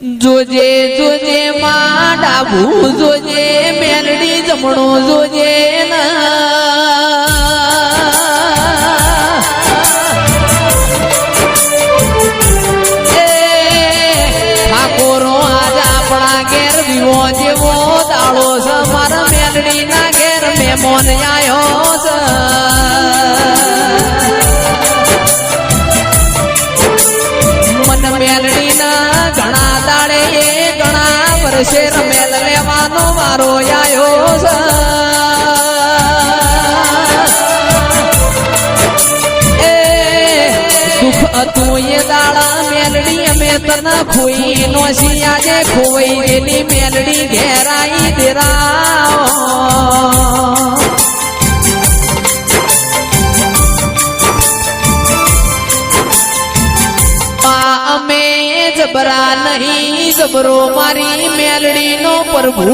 જોજે જોજે માં ડાબુ જોજે મેલડી જમણું, જોજે ઠાકોરો આજ આપણા ઘેર વિવો જેવો દાડો છે, મારા મેલડી ના ઘેર મેમોન નો આજે ખોઈ ગયેલી મેલડી ઘેરાઈ દેરાઓ. આ અમે જબરા નહીં, જબરો મારી મેલડી નો પ્રભુ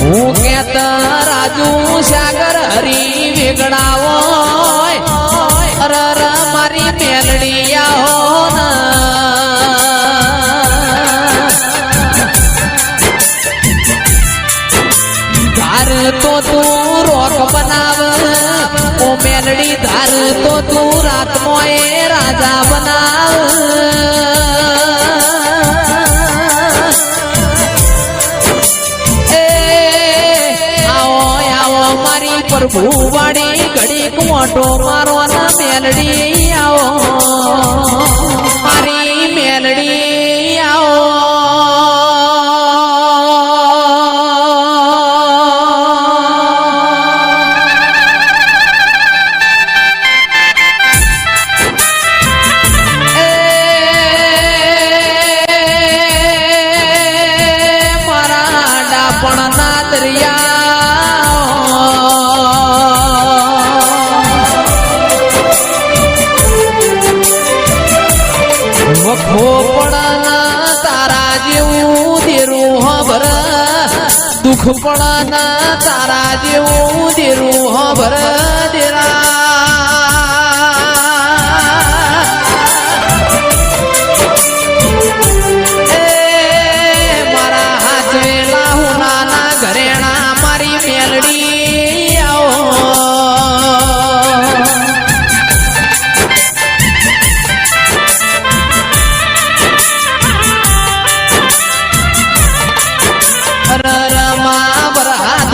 હું કેતા રાજુ સાગર હરી વેગડાવો અરર મારી મેલડી હો ધાર તો તું રોક બનાવ. ઓ મેલડી, ધાર તો તું રાતમાં એ રાજા બનાવ. વાળી ઘડી મોટો મારો મેલડી. પણ તારા જેવું ધીરું હબર દુઃખ પણ તારા જેવું ધીરું હબર દેરા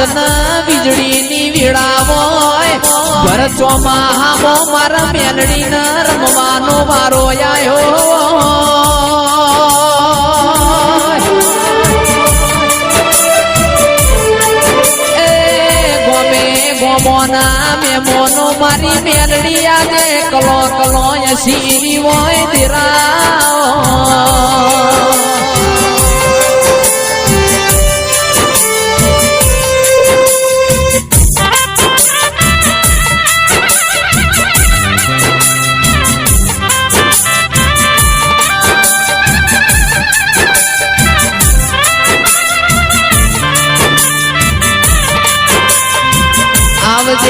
બરહાદ વીજળીની વીડાવોય ઘર ચોમાહામો મારા મેલડી ન રમવાનો વારો આયો ગોમોના મેમોનો મારી મેલડી આજે કલો કલો સીરી હોય દિરા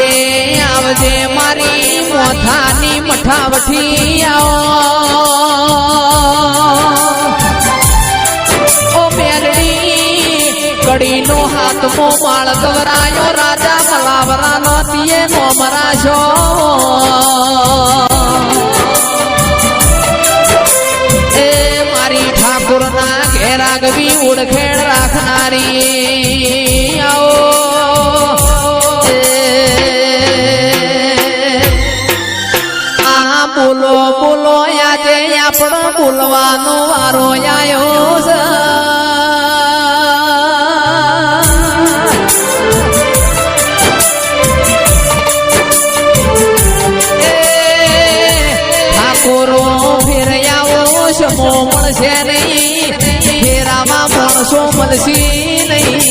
આવજે આવજે મારી મોથાની મઠાવઠી આવો. ઓ મેલડી કડીનો હાથમો માળ ગવરાયો, રાજા મલાવરાનો તીએ નો મરાશો એ મારી ઠાકુરના ઘેર આગવી ઓળખેણ રાખનારી. આવો. આપણો બોલવાનો વારો આયો છે. નહીં. ફેરામાં માણસો મળશે નહીં.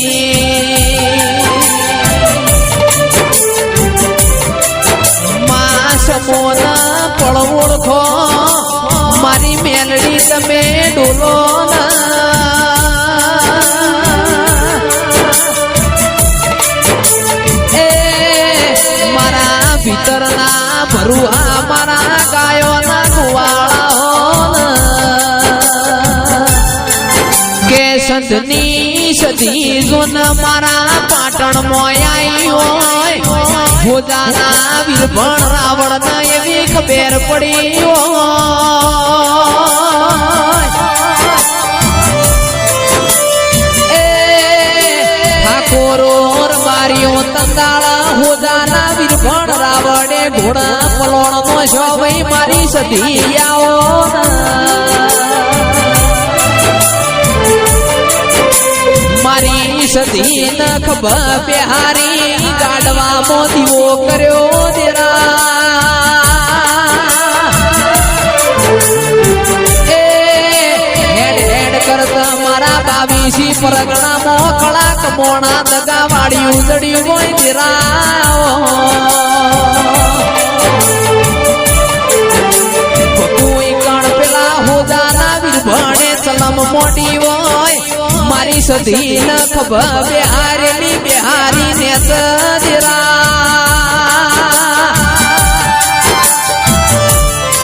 ભરુઆ મારા ગાયોના કે સંતની સતી જોન મારા પાટણ મોયાઈ હોય. ભોજાના વીરભણ રાવણ એવી ખબેર પડી હોય. ઠાકોરો રબારીઓ તંદાળા હોદાના વીરભણ રાવણે ઘોડા પલોણ નો ભાઈ મારી સધી આવો મારી સતી નખ બિહારી ગાડવા મોતીઓ કર્યો દેરા એ કરતા મારા બાવીસી પરગણા મોકળા કમોણા દગા વાળી હોય દેરા ભણે સલમ મોટી હોય. મારી સધી ન ખબર બિહારી બિહારી ને સદરા